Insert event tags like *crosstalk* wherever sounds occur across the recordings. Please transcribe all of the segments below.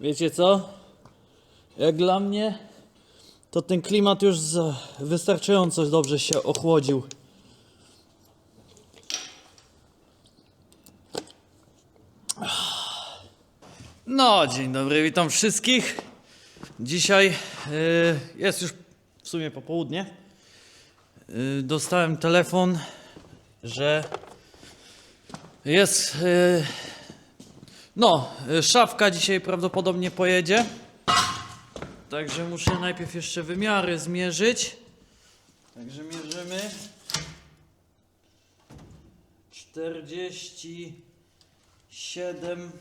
Wiecie co? Jak dla mnie, to ten klimat już za wystarczająco dobrze się ochłodził. No, dzień dobry, witam wszystkich. Dzisiaj y, jest już w sumie popołudnie. Y, dostałem telefon, że jest. Y, no, szafka dzisiaj prawdopodobnie pojedzie. Także muszę najpierw jeszcze wymiary zmierzyć. Także mierzymy. 47.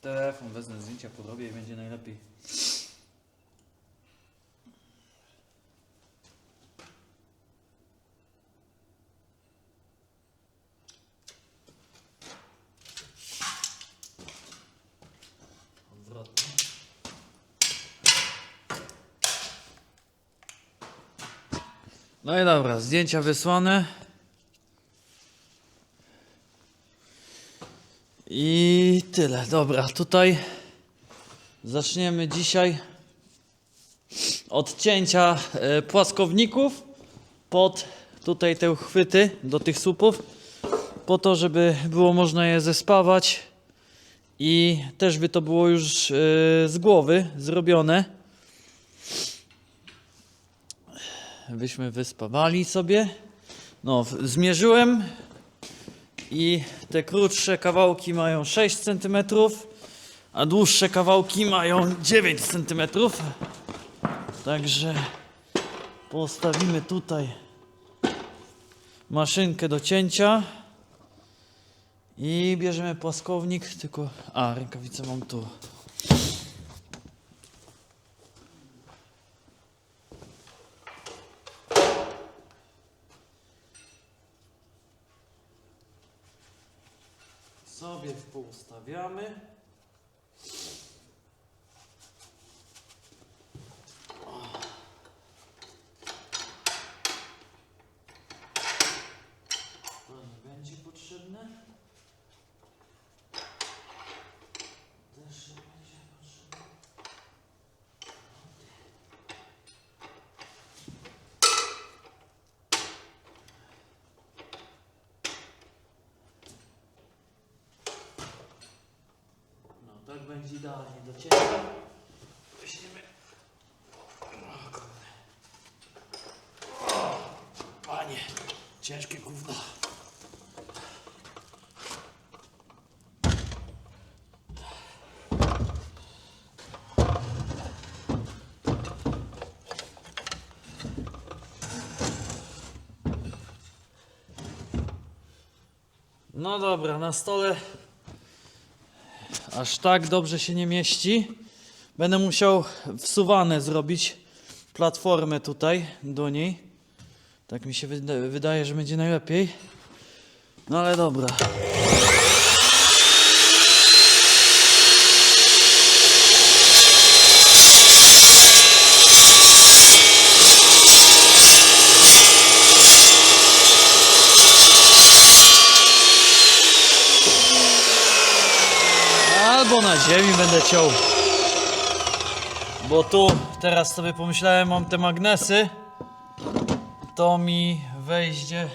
Telefon wezmę zdjęcia, porobię i będzie najlepiej. No i dobra, zdjęcia wysłane. I tyle. Dobra, tutaj zaczniemy dzisiaj od cięcia e, płaskowników pod tutaj te chwyty do tych słupów po to, żeby było można je zespawać i też by to było już e, z głowy zrobione. Byśmy wyspawali sobie. No, zmierzyłem i te krótsze kawałki mają 6 cm, a dłuższe kawałki mają 9 cm. Także postawimy tutaj maszynkę do cięcia i bierzemy płaskownik, tylko a rękawice mam tu. Sobie poustawiamy. To nie będzie potrzebne. Też nie będzie potrzebne. No tak będzie idealnie do ciebie. Weźmiemy. Panie, ciężkie gówno. No dobra, na stole aż tak dobrze się nie mieści. Będę musiał wsuwane zrobić platformę tutaj do niej. Tak mi się wyda- wydaje, że będzie najlepiej. No ale dobra. Na ziemi będę ciął. Bo tu teraz sobie pomyślałem, mam te magnesy. To mi wejdzie.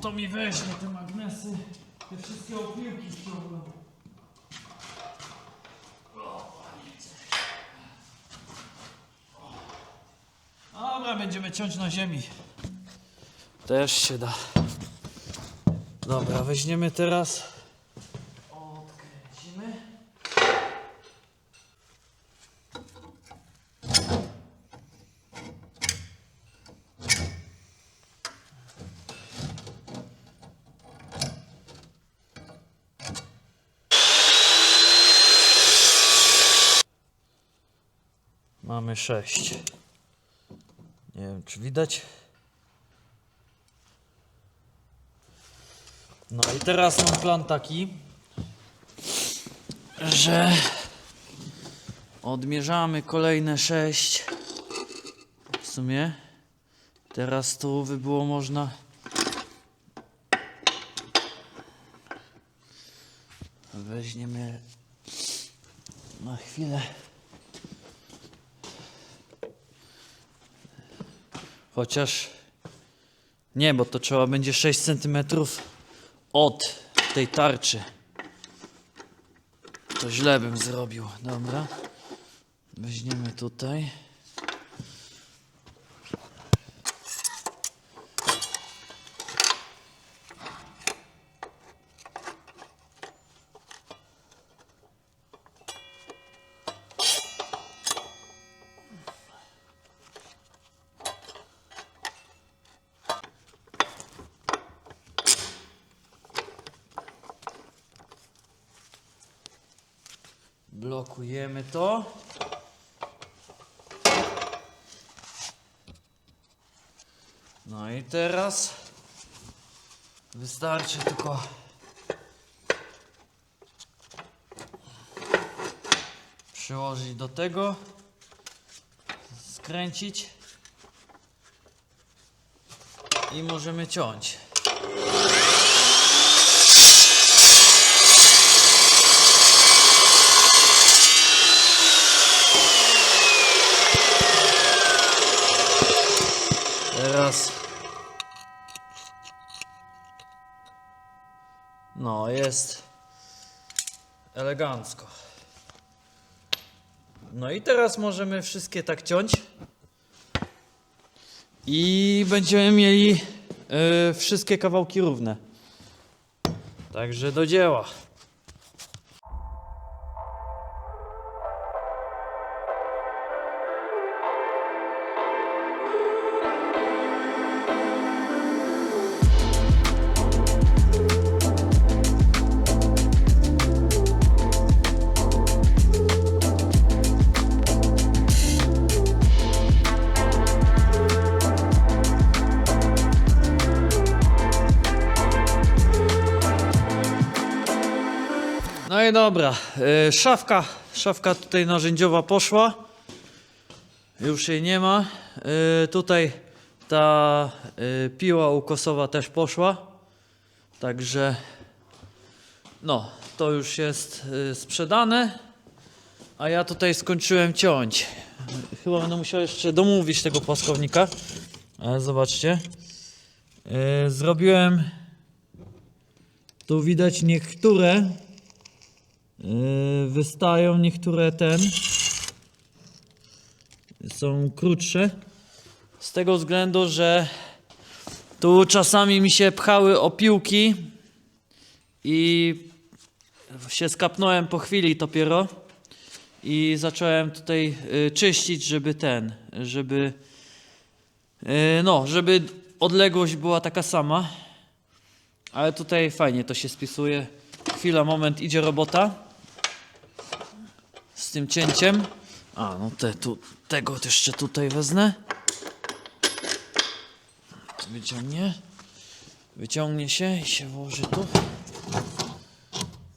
To mi weźmie te magnesy. Te wszystkie opiłki ściągną. Dobra, będziemy ciąć na ziemi. Też się da. Dobra, weźmiemy teraz. Mamy 6. Nie wiem, czy widać. No i teraz mam plan taki, że odmierzamy kolejne 6. W sumie teraz tu by było można weźmiemy na chwilę Chociaż nie, bo to trzeba będzie 6 cm od tej tarczy. To źle bym zrobił. Dobra. Weźmiemy tutaj. Blokujemy to. No i teraz wystarczy tylko przyłożyć do tego, skręcić i możemy ciąć. Teraz. No, jest elegancko. No i teraz możemy wszystkie tak ciąć. I będziemy mieli e, wszystkie kawałki równe. Także do dzieła. I dobra, y, szafka, szafka tutaj narzędziowa poszła. Już jej nie ma. Y, tutaj ta y, piła ukosowa też poszła. Także no, to już jest sprzedane. A ja tutaj skończyłem ciąć. Chyba będę musiał jeszcze domówić tego płaskownika. Ale zobaczcie. Zrobiłem tu widać niektóre wystają niektóre ten są krótsze z tego względu, że tu czasami mi się pchały opiłki i się skapnąłem po chwili dopiero i zacząłem tutaj y, czyścić, żeby ten, żeby y, no, żeby odległość była taka sama. Ale tutaj fajnie to się spisuje. Chwila, moment, idzie robota tym cięciem. A, no te, tu, tego jeszcze tutaj wezmę. Wyciągnie. Wyciągnie się i się włoży tu.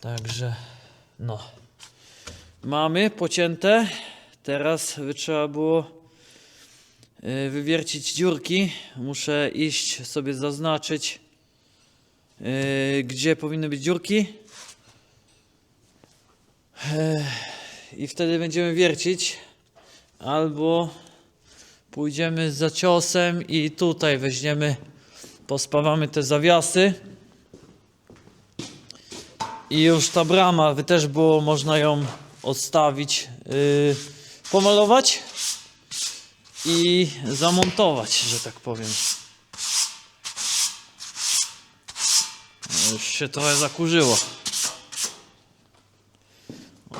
Także, no. Mamy pocięte. Teraz trzeba było y, wywiercić dziurki. Muszę iść sobie zaznaczyć, y, gdzie powinny być dziurki. I wtedy będziemy wiercić. Albo pójdziemy za ciosem i tutaj weźmiemy, pospawamy te zawiasy. I już ta brama by też było można ją odstawić, yy, pomalować i zamontować, że tak powiem. Już się trochę zakurzyło.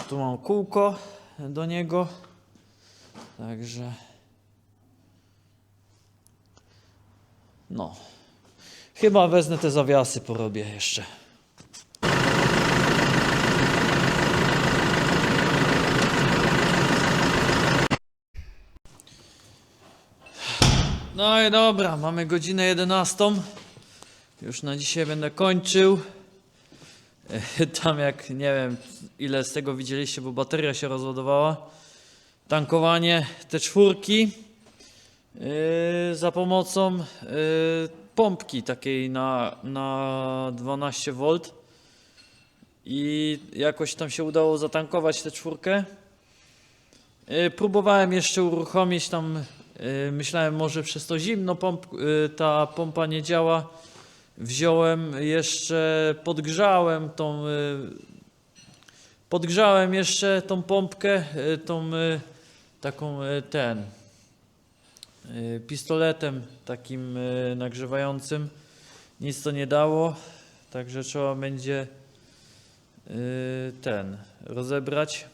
Tu mam kółko do niego. Także. No. Chyba wezmę te zawiasy, porobię jeszcze. No i dobra, mamy godzinę 11. Już na dzisiaj będę kończył. *laughs* Tam jak nie wiem ile z tego widzieliście, bo bateria się rozładowała. Tankowanie te czwórki yy, za pomocą yy, pompki takiej na, na 12 V. i jakoś tam się udało zatankować tę czwórkę. Y, Próbowałem jeszcze uruchomić tam, myślałem może przez to zimno pomp, ta pompa nie działa. Wziąłem jeszcze, podgrzałem tą, y, podgrzałem jeszcze tą pompkę, y, tą y, taką ten, pistoletem takim nagrzewającym. Nic to nie dało, także trzeba będzie ten rozebrać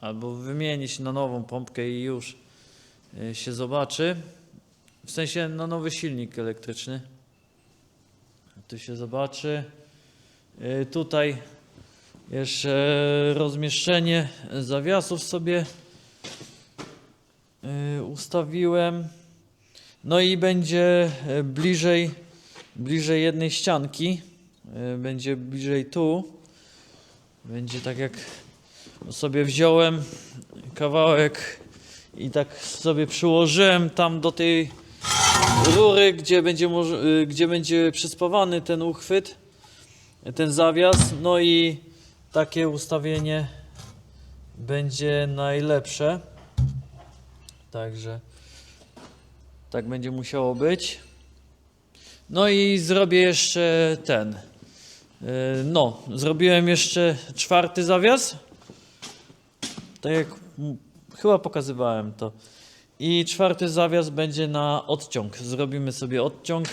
albo wymienić na nową pompkę i już się zobaczy. W sensie na nowy silnik elektryczny. Tu się zobaczy. Y, Tutaj jeszcze rozmieszczenie zawiasów sobie y, ustawiłem. No i będzie e, bliżej, bliżej jednej ścianki. Będzie bliżej tu. Będzie tak jak sobie wziąłem kawałek i tak sobie przyłożyłem tam do tej rury, gdzie będzie, y, gdzie będzie przyspawany ten uchwyt, ten zawias. No i takie ustawienie będzie najlepsze. Także tak będzie musiało być. No i zrobię jeszcze ten. Yy, No, zrobiłem jeszcze czwarty zawias. Tak jak chyba pokazywałem to. I czwarty zawias będzie na odciąg. Zrobimy sobie odciąg.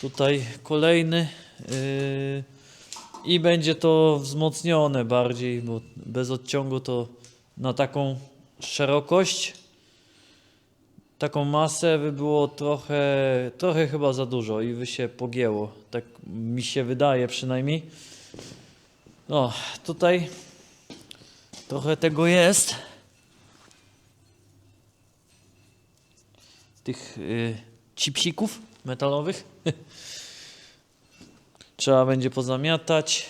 Tutaj kolejny. Yy, I będzie to wzmocnione bardziej, bo bez odciągu to na taką szerokość taką masę by było trochę, trochę chyba za dużo i by się pogięło. Tak mi się wydaje przynajmniej. No, tutaj trochę tego jest. Tych y, chipsików metalowych. *laughs* Trzeba będzie pozamiatać.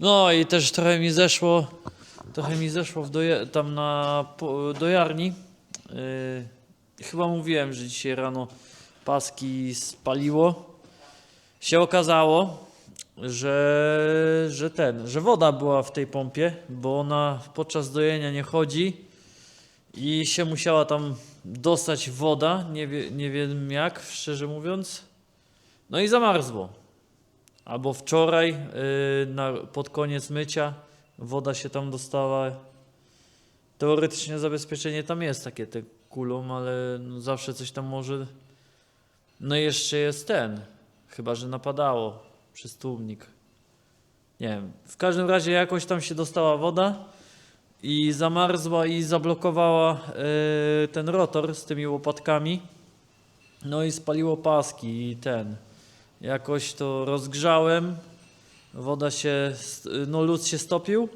No i też trochę mi zeszło, trochę mi zeszło tam na dojarni. Yy, chyba mówiłem, że dzisiaj rano paski spaliło. Się okazało, że, że ten, że woda była w tej pompie, bo ona podczas dojenia nie chodzi i się musiała tam dostać woda, nie, wie, nie wiem jak, szczerze mówiąc. No i zamarzło. Albo wczoraj yy, na, pod koniec mycia woda się tam dostała. Teoretycznie zabezpieczenie tam jest takie te kulą, ale no zawsze coś tam może. No i jeszcze jest ten. Chyba, że napadało przez tłumnik. Nie wiem. W każdym razie jakoś tam się dostała woda i zamarzła i zablokowała yy, ten rotor z tymi łopatkami. No i spaliło paski i ten. Jakoś to rozgrzałem. Woda się, st- no lód się stopił.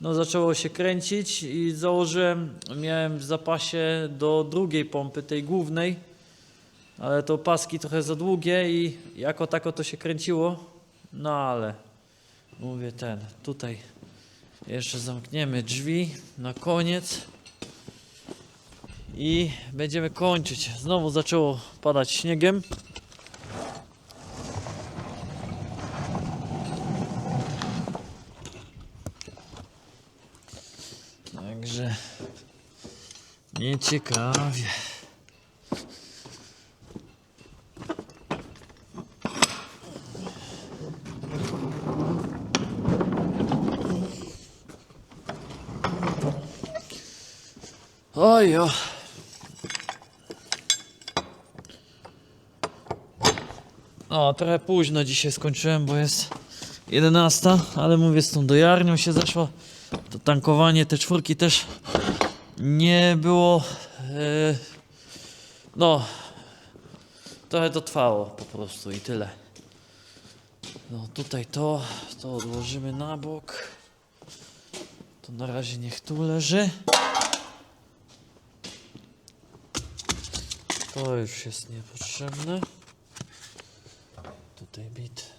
No zaczęło się kręcić i założyłem, miałem w zapasie do drugiej pompy, tej głównej, ale to paski trochę za długie i jako tako to się kręciło. No ale mówię ten, tutaj jeszcze zamkniemy drzwi na koniec i będziemy kończyć. Znowu zaczęło padać śniegiem. Także nieciekawie. Ojo. O, trochę późno dzisiaj skończyłem, bo jest 11, ale mówię, z tą dojarnią się zeszło. To tankowanie te czwórki też nie było. e, no, trochę to trwało po prostu i tyle. No tutaj to, to odłożymy na bok. To na razie niech tu leży. To już jest niepotrzebne. Tutaj bit.